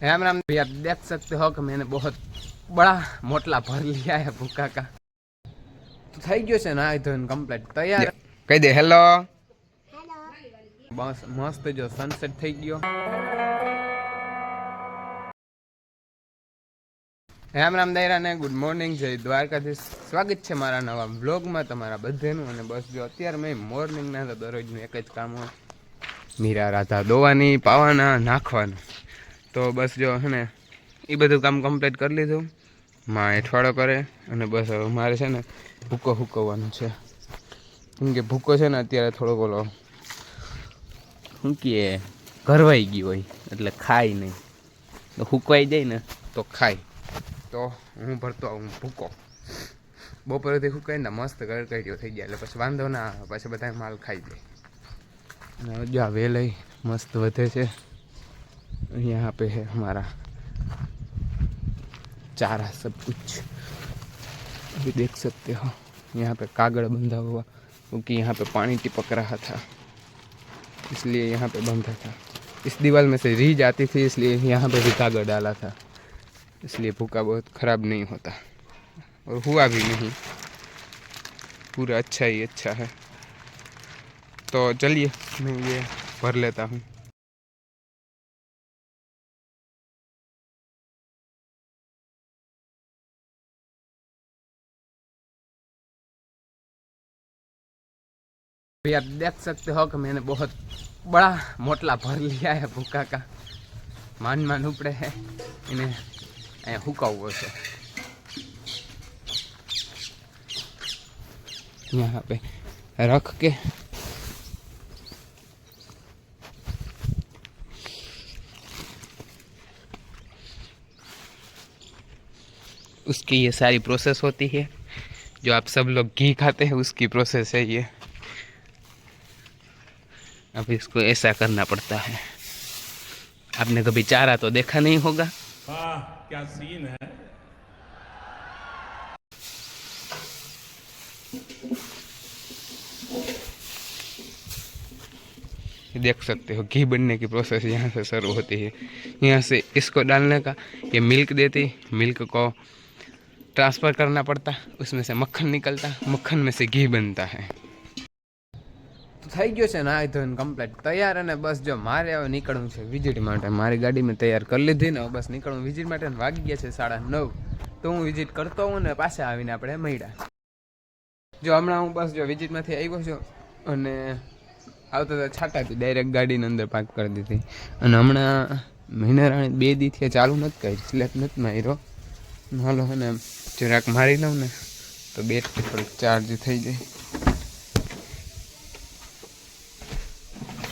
राम राम भैया आप देख सकते हो कि मैंने बहुत बड़ा मोटला भर लिया है भूखा का તો થઈ ગયો છે ના ધોઈને કમ્પ્લીટ તૈયાર કહી દે હેલો બસ મસ્ત જો સનસેટ થઈ ગયો રામ રામ દાયરા ને ગુડ મોર્નિંગ જય દ્વારકાધીશ સ્વાગત છે મારા નવા બ્લોગમાં તમારા બધાનું અને બસ જો અત્યારે મેં મોર્નિંગના તો દરરોજનું એક જ કામ હોય મીરા રાધા દોવાની પાવાના નાખવાનું તો બસ જો છે ને એ બધું કામ કમ્પ્લીટ કરી લીધું. માં એઠવાડો કરે અને બસ હવે મારે છે ને ભૂકો ફૂકવવાનો છે. કેમ કે ભૂકો છે ને અત્યારે થોડો બોલો શું કહે ઘરવાઈ ગયું હોય, એટલે ખાય નહીં. તો હુકવાઈ જાય ને, તો ખાય. તો હું ભરતો આવું ભૂકો. બપોરેથી હુકાય ને મસ્ત ગળકડીઓ થઈ જાય, એટલે પછી વાંધો ના પછી બધા માલ ખાઈ જાય. અને જો આ વેલઈ મસ્ત વધે છે. यहाँ पे है हमारा चारा सब कुछ। अभी देख सकते हो, यहाँ पे कागड़ बंधा हुआ, क्योंकि यहाँ पे पानी टिपक रहा था, इसलिए यहाँ पे बंधा था। इस दीवार में से रीज आती थी, इसलिए यहाँ पे भी कागड़ डाला था, इसलिए भूखा बहुत ख़राब नहीं होता, और हुआ भी नहीं। पूरा अच्छा ही अच्छा है। तो चलिए, मैं ये भर लेता हूँ। तो अभी आप देख सकते हो कि मैंने बहुत बड़ा मोटला भर लिया है भूखा का। मान मान उपड़े है। इन्हें हुका हुआ से। यहाँ पे रख के। उसकी ये सारी प्रोसेस होती है। जो आप सब लोग घी खाते हैं, उसकी प्रोसेस है ये। अब इसको ऐसा करना पड़ता है। आपने कभी चारा तो देखा नहीं होगा। क्या सीन है। देख सकते हो घी बनने की प्रोसेस यहाँ से शुरू होती है। यहाँ से इसको डालने का ये मिल्क देती मिल्क को ट्रांसफ़र करना पड़ता उसमें से मक्खन निकलता मक्खन में से घी बनता है। થઈ ગયો છે નાહી ધોઈને કમ્પ્લીટ તૈયાર અને બસ જો મારે હવે નીકળવું છે વિઝિટ માટે. મારી ગાડી મેં તૈયાર કરી લીધી ને બસ નીકળવું વિઝિટ માટે વાગી ગયા છે સાડા નવ. તો હું વિઝિટ કરતો હોઉં ને, પાછા આવીને આપણે મળ્યા. જો હમણાં હું બસ જો વિઝિટમાંથી આવ્યો છું અને આવતા તો છાટાથી ડાયરેક્ટ ગાડીની અંદર પાર્ક કરી દીધી. અને હમણાં મહિનારાણી બે દીથી ચાલુ નથી કરી સ્લેપ નથી માર્યો. હાલો હે ને, જરાક મારી લઉં ને, તો બેટરી થોડીક ચાર્જ થઈ જાય.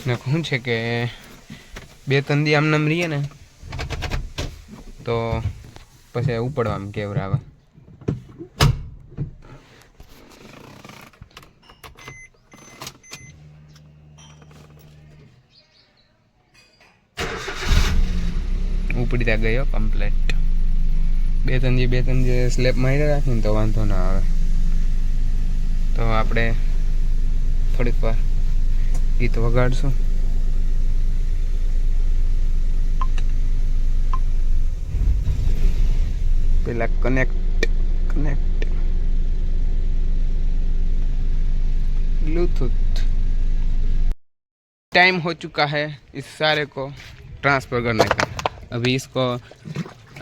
ને શું છે કે બે ત્રણ દી આમ નામ રહીએ ને, તો પછી ઉપડવા આમ કેવરાવે ઉપડી ત્યાં ગયો કમ્પ્લેટ બે ત્રણ જે બે ત્રણ જે સ્લેપ મારી રાખીને તો વાંધો ના આવે. તો આપણે થોડીક વાર ગીત વગાડશું પેલા કનેક્ટ કનેક્ટ ब्लूटूथ टाइम हो चुका है इस सारे को ट्रांसफ़र करने का अभी इसको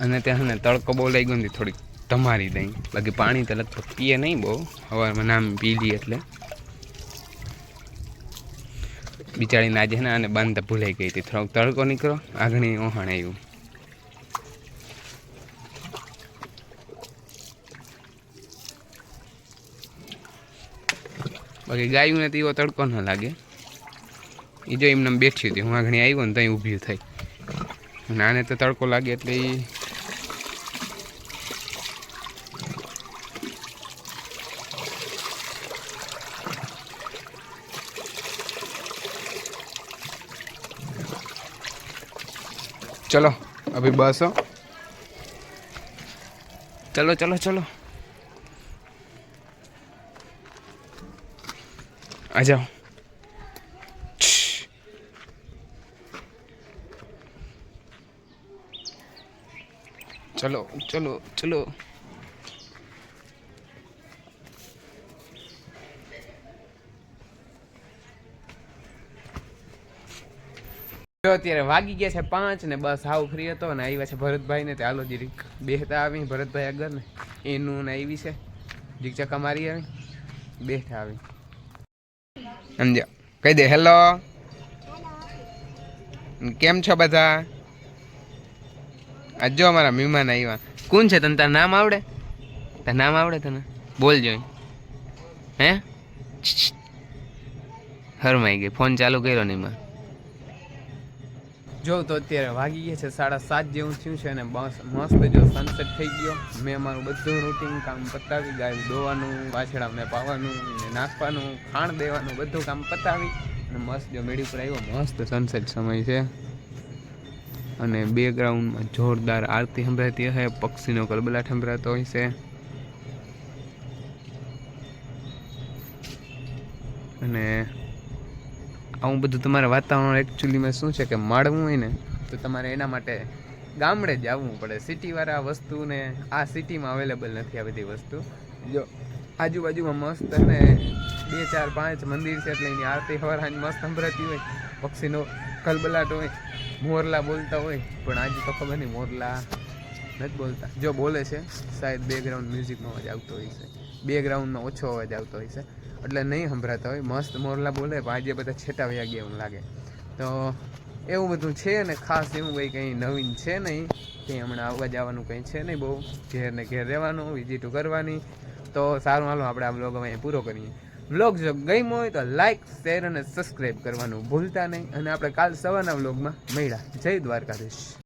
અને ત્યાં ને તડકો બહુ લાગી ગયો ને થોડીક તમારી દઈ બાકી પાણી તો લગભગ પીએ નહીં બહુ સવારમાં નામ પી લઈએ એટલે બિચારીને આજે ને આને બાંધતા ભૂલાઈ ગઈ હતી. થોડોક તડકો નીકળો આગળની ઓહાણ આવ્યું. બાકી ગાયું ને તો એવો તડકો ન લાગે. એ જો એમને બેઠી હતી. હું આગળ આવ્યો ને ત્યાં ઊભી થઈ. અને આને તો તડકો લાગે એટલે એ चलो अभी बस हो चलो चलो चलो आ जाओ चलो चलो चलो જો અત્યારે વાગી ગયા છે પાંચ ને બસ આવ ફ્રી હતો ને આવ્યા છે ભરતભાઈ ને તે હાલો જીરીક બેહતા આવી ભરતભાઈ આગળ ને. એનું ને આવી છે. જીક ચક્કા મારી આવી. બેઠા આવી. સમજો કહી દે હેલો. કેમ છો બધા? આજ જો અમારા મહેમાન આવ્યા. કોણ છે તને? તાર નામ આવડે? તાર નામ આવડે તને? બોલ જોઈ. હે? હરમાઈ ગઈ. ફોન ચાલુ કર્યો નહીં માં જો તો અત્યારે વાગી ગયા છે સાડા સાત જેવું થયું છે અને બસ મસ્ત જો સનસેટ થઈ ગયો. મેં અમારું બધું રૂટીન કામ પતાવી, ગાયું દોવાનું વાછડાને પાવાનું, ને નાખવાનું, ખાણ દેવાનું, બધું કામ પતાવી. અને મસ્ત જો મેળી ઉપર આવ્યો. મસ્ત સનસેટ સમય છે. અને બેકગ્રાઉન્ડમાં જોરદાર આરતી સંભળાતી હશે. પક્ષીનો કલબલાટ સંભળાતો હોય છે. અને આવું બધું તમારે વાતાવરણ એકચ્યુઅલીમાં શું છે કે માળવું હોય ને, તો તમારે એના માટે ગામડે જ આવવું પડે. સિટીવાળા વસ્તુને, આ સિટીમાં અવેલેબલ નથી આ બધી વસ્તુ. જો, આજુબાજુમાં મસ્ત અને બે ચાર પાંચ મંદિર છે એટલે એની આરતી હવાર મસ્ત સંભળાતી હોય. પક્ષીનો કલબલાટ હોય, મોરલા બોલતા હોય, પણ આજે તો ખબર નહીં, મોરલા નથી બોલતા. જો બોલે છે, શાયદ બેકગ્રાઉન્ડ મ્યુઝિકનો અવાજ આવતો હોય છે. બેકગ્રાઉન્ડમાં ઓછો અવાજ આવતો હોય છે. એટલે નહીં સંભળાતા હોય. મસ્ત મોરલા બોલે, પણ આજે બધા છેટા વયા ગયા એવું લાગે. તો એવું બધું છે ને, ખાસ એવું કંઈ કંઈ નવીન છે નહીં. કંઈ હમણાં આવવા જવાનું કંઈ છે નહીં બહુ. ઘેર ને ઘેર રહેવાનું વિઝિટો કરવાની. તો સારું, હાલો, આપણે આ બ્લોગ અહીં પૂરો કરીએ. બ્લોગ જો ગમ્યો હોય તો લાઈક શેર અને સબસ્ક્રાઈબ કરવાનું ભૂલતા નહીં. અને આપણે કાલ સવારના બ્લોગમાં મળ્યા. જય દ્વારકાધીશ.